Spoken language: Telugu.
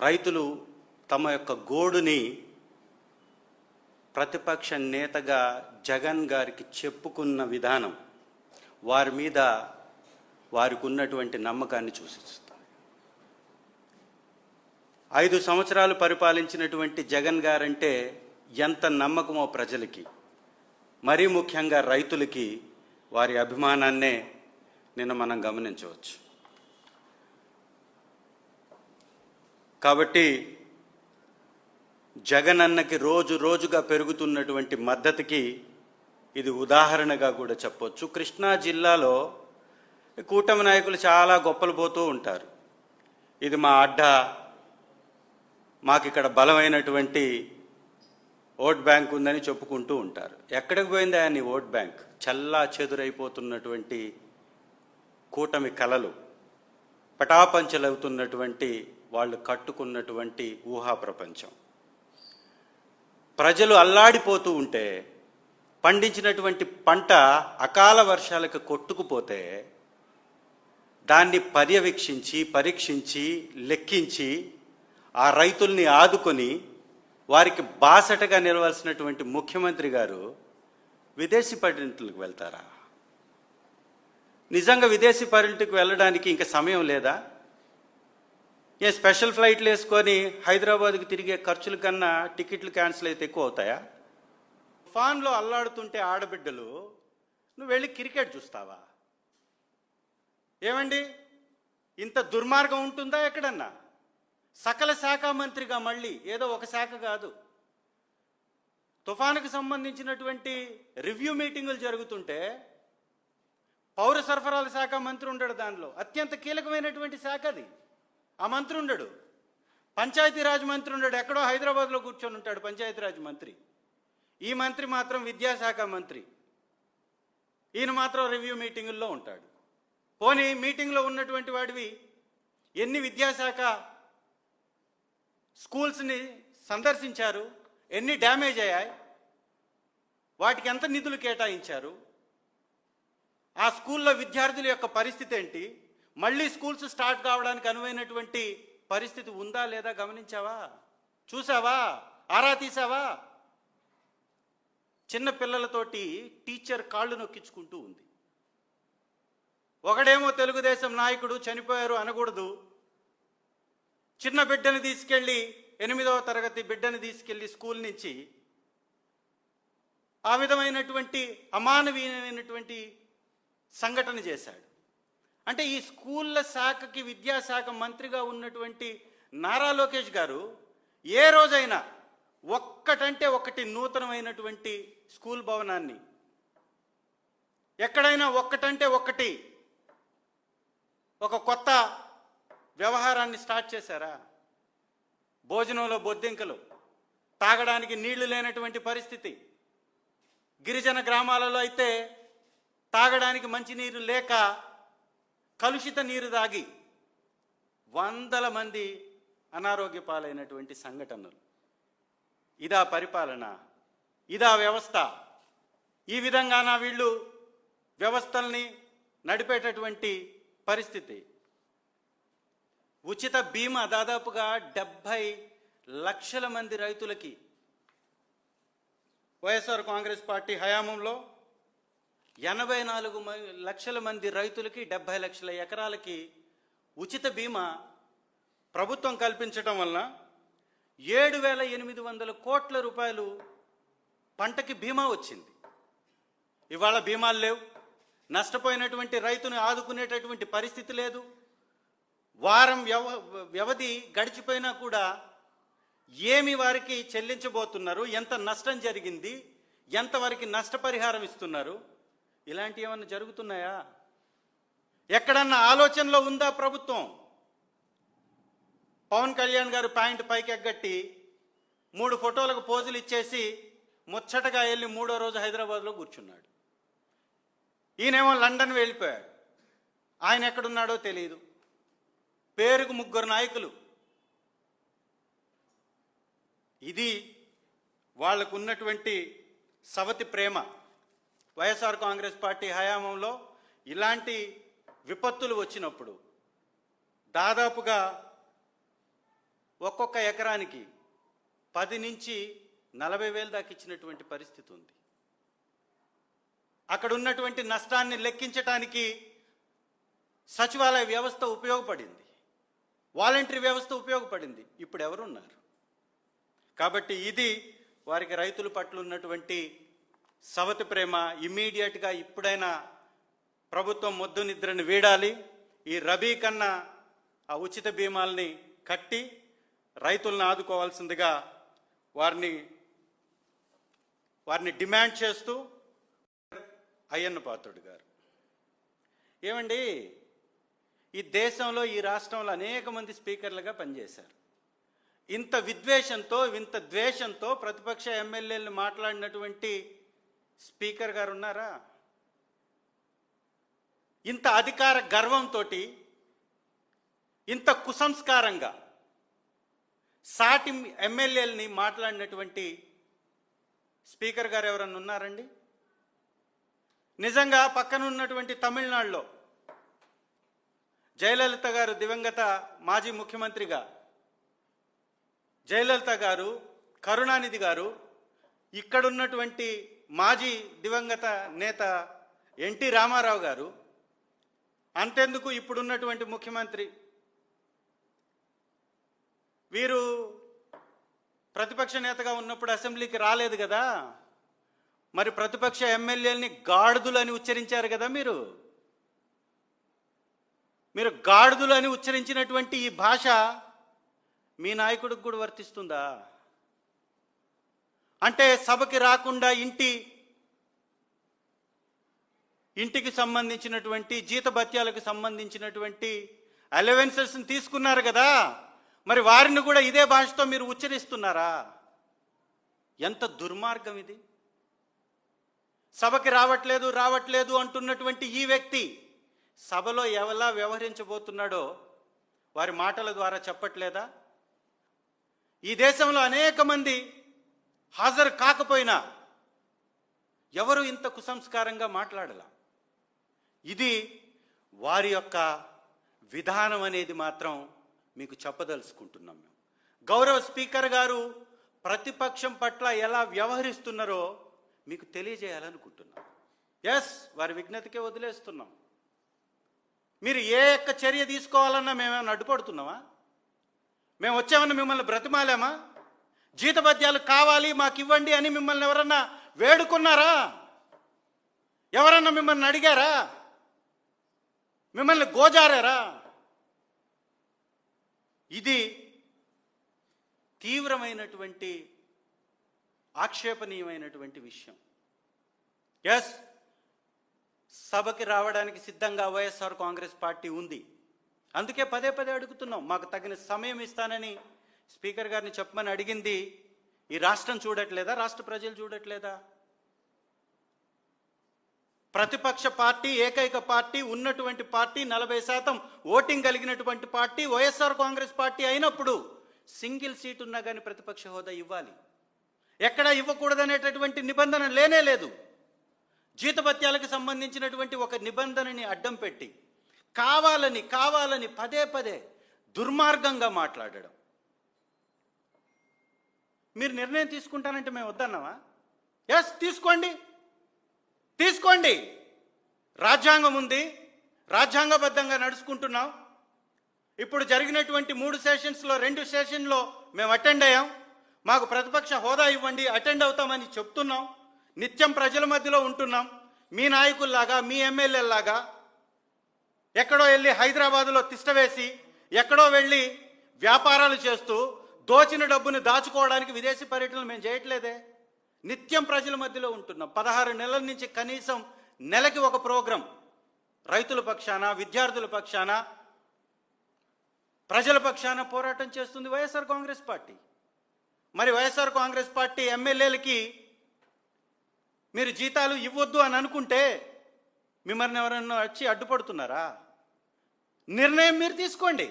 రైతులు తమ యొక్క గోడుని ప్రతిపక్ష నేతగా జగన్ గారికి చెప్పుకున్న విధానం వారి మీద వారికి ఉన్నటువంటి నమ్మకాన్ని సూచిస్తుంది ఐదు సంవత్సరాలు పరిపాలించినటువంటి జగన్ గారంటే ఎంత నమ్మకమో ప్రజలకి మరీ ముఖ్యంగా రైతులకి వారి అభిమానాన్నే నిన్న మనం గమనించవచ్చు. కాబట్టి జగన్ అన్నకి రోజు రోజుగా పెరుగుతున్నటువంటి మద్దతుకి ఇది ఉదాహరణగా కూడా చెప్పొచ్చు. కృష్ణా జిల్లాలో కూటమి నాయకులు చాలా గొప్పలు పోతూ ఉంటారు. ఇది మా అడ్డ మాకు ఇక్కడ బలమైనటువంటి ఓట్ బ్యాంక్ ఉందని చెప్పుకుంటూ ఉంటారు. ఎక్కడికి పోయింది ఆయన ఓట్ బ్యాంక్? చల్లా చెదురైపోతున్నటువంటి కూటమి కలలు పటాపంచలవుతున్నటువంటి వాళ్ళు కట్టుకున్నటువంటి ఊహా ప్రపంచం. ప్రజలు అల్లాడిపోతూ ఉంటే పండించినటువంటి పంట అకాల వర్షాలకు కొట్టుకుపోతే దాన్ని పర్యవేక్షించి పరీక్షించి లెక్కించి ఆ రైతుల్ని ఆదుకొని వారికి బాసటగా నిలవాల్సినటువంటి ముఖ్యమంత్రి గారు విదేశీ పర్యటనలకు వెళ్తారా? నిజంగా విదేశీ పర్యటనకు వెళ్ళడానికి ఇంకా సమయం లేదా? ఏ స్పెషల్ ఫ్లైట్లు వేసుకొని హైదరాబాద్కి తిరిగే ఖర్చుల కన్నా టికెట్లు క్యాన్సిల్ అయితే ఎక్కువ అవుతాయా? ఫాన్లో అల్లాడుతుంటే ఆడబిడ్డలు నువ్వు వెళ్ళి క్రికెట్ చూస్తావా? ఏమండి? ఇంత దుర్మార్గం ఉంటుందా ఎక్కడన్నా? సకల శాఖ మంత్రిగా మళ్ళీ ఏదో ఒక శాఖ కాదు. తుఫానుకు సంబంధించినటువంటి రివ్యూ మీటింగులు జరుగుతుంటే పౌర సరఫరాల శాఖ మంత్రి ఉండడు దానిలో. అత్యంత కీలకమైనటువంటి శాఖ అది. ఆ మంత్రి ఉండడు. పంచాయతీరాజ్ మంత్రి ఉండడు. ఎక్కడో హైదరాబాద్లో కూర్చొని ఉంటాడు పంచాయతీరాజ్ మంత్రి. ఈ మంత్రి మాత్రం విద్యాశాఖ మంత్రి. ఈయన మాత్రం రివ్యూ మీటింగుల్లో ఉంటాడు. పోనీ మీటింగ్లో ఉన్నటువంటి వాడివి ఎన్ని విద్యాశాఖ స్కూల్స్ని సందర్శించారు? ఎన్ని డ్యామేజ్ అయ్యాయి? వాటికి ఎంత నిధులు కేటాయించారు? ఆ స్కూల్లో విద్యార్థుల యొక్క పరిస్థితి ఏంటి? మళ్ళీ స్కూల్స్ స్టార్ట్ కావడానికి అనువైనటువంటి పరిస్థితి ఉందా లేదా గమనించావా? చూసావా? ఆరా తీసావా? చిన్న పిల్లలతోటి టీచర్ కాళ్ళు నొక్కించుకుంటూ ఉంది. ఒకడేమో తెలుగుదేశం నాయకుడు చనిపోయారు అనకూడదు. చిన్న బిడ్డని తీసుకెళ్ళి ఎనిమిదవ తరగతి బిడ్డని తీసుకెళ్ళి స్కూల్ నుంచి ఆ విధమైనటువంటి అమానవీయమైనటువంటి సంఘటన చేశాడు. అంటే ఈ స్కూళ్ళ శాఖకి విద్యాశాఖ మంత్రిగా ఉన్నటువంటి నారా లోకేష్ గారు ఏ రోజైనా ఒక్కటంటే ఒకటి నూతనమైనటువంటి స్కూల్ భవనాన్ని ఎక్కడైనా ఒక్కటంటే ఒకటి ఒక కొత్త వ్యవహారాన్ని స్టార్ట్ చేశారా? భోజనంలో బొద్దింకలు తాగడానికి నీళ్ళు లేనటువంటి పరిస్థితి. గిరిజన గ్రామాలలో అయితే తాగడానికి మంచినీరు లేక కలుషిత నీరు తాగి వందల మంది అనారోగ్య పాలైనటువంటి సంఘటనలు. ఇదా పరిపాలన ఇదా వ్యవస్థ. ఈ విధంగా నా వీళ్ళు వ్యవస్థల్ని నడిపేటటువంటి పరిస్థితి. ఉచిత బీమా దాదాపుగా డెబ్భై లక్షల మంది రైతులకి వైఎస్ఆర్ కాంగ్రెస్ పార్టీ హయాంలో ఎనభై నాలుగు మ- లక్షల మంది రైతులకి డెబ్బై లక్షల ఎకరాలకి ఉచిత బీమా ప్రభుత్వం కల్పించడం వలన ఏడు వేల ఎనిమిది వందల కోట్ల రూపాయలు పంటకి బీమా వచ్చింది. ఇవాళ బీమాలు లేవు. నష్టపోయినటువంటి రైతును ఆదుకునేటటువంటి పరిస్థితి లేదు. వారం వ్యవ వ్యవధి గడిచిపోయినా కూడా ఏమి వారికి చెల్లించబోతున్నారు? ఎంత నష్టం జరిగింది? ఎంత వారికి నష్టపరిహారం ఇస్తున్నారు? ఇలాంటి ఏమన్నా జరుగుతున్నాయా? ఎక్కడన్నా ఆలోచనలో ఉందా ప్రభుత్వం? పవన్ కళ్యాణ్ గారు ప్యాంట్ పైకి ఎగ్గట్టి మూడు ఫోటోలకు పోజులు ఇచ్చేసి ముచ్చటగా వెళ్ళి మూడో రోజు హైదరాబాద్లో కూర్చున్నాడు. ఈయనేమో లండన్ వెళ్ళిపోయాడు. ఆయన ఎక్కడున్నాడో తెలియదు పేరుకు ముగ్గురు నాయకులు. ఇది వాళ్ళకు ఉన్నటువంటి సవతి ప్రేమ. వైఎస్ఆర్ కాంగ్రెస్ పార్టీ హయాంలో ఇలాంటి విపత్తులు వచ్చినప్పుడు దాదాపుగా ఒక్కొక్క ఎకరానికి పది నుంచి నలభై వేలు దాకా ఇచ్చినటువంటి పరిస్థితి ఉంది. అక్కడ ఉన్నటువంటి నష్టాన్ని లెక్కించటానికి సచివాలయ వ్యవస్థ ఉపయోగపడింది. వాలంటరీ వ్యవస్థ ఉపయోగపడింది. ఇప్పుడు ఎవరున్నారు? కాబట్టి ఇది వారికి రైతుల పట్ల ఉన్నటువంటి సవతి ప్రేమ ఇమ్మీడియట్గా ఇప్పుడైనా ప్రభుత్వం మొద్దు నిద్రని వీడాలి. ఈ రబీ కన్నా ఆ ఉచిత బీమాల్ని కట్టి రైతులను ఆదుకోవాల్సిందిగా వారిని వారిని డిమాండ్ చేస్తూ అయ్యన్న పాత్రుడు గారు. ఏమండి? ఈ దేశంలో ఈ రాష్ట్రంలో అనేక మంది స్పీకర్లుగా పనిచేశారు. ఇంత విద్వేషంతో ఇంత ద్వేషంతో ప్రతిపక్ష ఎమ్మెల్యేలు మాట్లాడినటువంటి స్పీకర్ గారు ఉన్నారా? ఇంత అధికార గర్వంతో ఇంత కుసంస్కారంగా సాటి ఎమ్మెల్యేలని మాట్లాడినటువంటి స్పీకర్ గారు ఎవరన్నా ఉన్నారండి? నిజంగా పక్కన ఉన్నటువంటి తమిళనాడులో జయలలిత గారు దివంగత మాజీ ముఖ్యమంత్రిగా జయలలిత గారు కరుణానిధి గారు ఇక్కడున్నటువంటి మాజీ దివంగత నేత ఎన్టీ రామారావు గారు అంతెందుకు ఇప్పుడున్నటువంటి ముఖ్యమంత్రి? వీరు ప్రతిపక్ష నేతగా ఉన్నప్పుడు అసెంబ్లీకి రాలేదు కదా? మరి ప్రతిపక్ష ఎమ్మెల్యేలని గాడిదులు అని ఉచ్చరించారు కదా మీరు? మీరు గాడిదులు అని ఉచ్చరించినటువంటి ఈ భాష మీ నాయకుడికి కూడా వర్తిస్తుందా? అంటే సభకి రాకుండా ఇంటి ఇంటికి సంబంధించినటువంటి జీతభత్యాలకు సంబంధించినటువంటి అలవెన్సెస్ని తీసుకున్నారు కదా. మరి వారిని కూడా ఇదే భాషతో మీరు ఉచ్చరిస్తున్నారా? ఎంత దుర్మార్గం ఇది. సభకి రావట్లేదు రావట్లేదు అంటున్నటువంటి ఈ వ్యక్తి సభలో ఎవలా వ్యవహరించబోతున్నాడో వారి మాటల ద్వారా చెప్పట్లేదా? ఈ దేశంలో అనేక మంది హాజరు కాకపోయినా ఎవరు ఇంత కుసంస్కారంగా మాట్లాడలా? ఇది వారి యొక్క విధానం అనేది మాత్రం మీకు చెప్పదలుచుకుంటున్నాం మేము. గౌరవ స్పీకర్ గారు ప్రతిపక్షం పట్ల ఎలా వ్యవహరిస్తున్నారో మీకు తెలియజేయాలనుకుంటున్నాం. ఎస్ వారి విజ్ఞతకే వదిలేస్తున్నాం. మీరు ఏ యొక్క చర్య తీసుకోవాలన్నా మేమేమైనా అడ్డుపడుతున్నామా? మేము వచ్చామని మిమ్మల్ని బ్రతిమాలేమా? జీతభత్యాలు కావాలి మాకు ఇవ్వండి అని మిమ్మల్ని ఎవరన్నా వేడుకున్నారా? ఎవరన్నా మిమ్మల్ని అడిగారా? మిమ్మల్ని గోజారారా? ఇది తీవ్రమైనటువంటి ఆక్షేపణీయమైనటువంటి విషయం. ఎస్ సభకి రావడానికి సిద్ధంగా వైఎస్ఆర్ కాంగ్రెస్ పార్టీ ఉంది. అందుకే పదే పదే అడుగుతున్నాం మాకు తగిన సమయం ఇస్తానని స్పీకర్ గారిని చెప్పమని అడిగింది ఈ రాష్ట్రం చూడట్లేదా? రాష్ట్ర ప్రజలు చూడట్లేదా? ప్రతిపక్ష పార్టీ ఏకైక పార్టీ ఉన్నటువంటి పార్టీ నలభై శాతం ఓటింగ్ కలిగినటువంటి పార్టీ వైఎస్ఆర్ కాంగ్రెస్ పార్టీ అయినప్పుడు సింగిల్ సీట్ ఉన్నా కానీ ప్రతిపక్ష హోదా ఇవ్వాలి. ఎక్కడ ఇవ్వకూడదనేటటువంటి నిబంధన లేనే లేదు. జీతభత్యాలకు సంబంధించినటువంటి ఒక నిబంధనని అడ్డం పెట్టి కావాలని కావాలని పదే పదే దుర్మార్గంగా మాట్లాడడం. మీరు నిర్ణయం తీసుకుంటానంటే మేము వద్దన్నావా? ఎస్ తీసుకోండి. తీసుకోండి. రాజ్యాంగం ఉంది. రాజ్యాంగబద్ధంగా నడుచుకుంటున్నాం. ఇప్పుడు జరిగినటువంటి మూడు సెషన్స్లో రెండు సెషన్లో మేము అటెండ్ అయ్యాం. మాకు ప్రతిపక్ష హోదా ఇవ్వండి అటెండ్ అవుతామని చెప్తున్నాం. నిత్యం ప్రజల మధ్యలో ఉంటున్నాం. మీ నాయకుల్లాగా మీ ఎమ్మెల్యేలాగా ఎక్కడో వెళ్ళి హైదరాబాదులో తిష్టవేసి ఎక్కడో వెళ్ళి వ్యాపారాలు చేస్తూ దోచిన డబ్బుని దాచుకోవడానికి విదేశీ పర్యటనలు మేము చేయట్లేదే. నిత్యం ప్రజల మధ్యలో ఉంటున్నాం. పదహారు నెలల నుంచి కనీసం నెలకి ఒక ప్రోగ్రాం. రైతుల పక్షాన విద్యార్థుల పక్షాన ప్రజల పక్షాన పోరాటం చేస్తుంది వైఎస్ఆర్ కాంగ్రెస్ పార్టీ. మరి వైఎస్ఆర్ కాంగ్రెస్ పార్టీ ఎమ్మెల్యేలకి మీరు జీతాలు ఇవ్వద్దు అని అనుకుంటే మిమ్మల్ని ఎవరన్నా వచ్చి అడ్డుపడుతున్నారా? నిర్ణయం మీరు తీసుకోండి.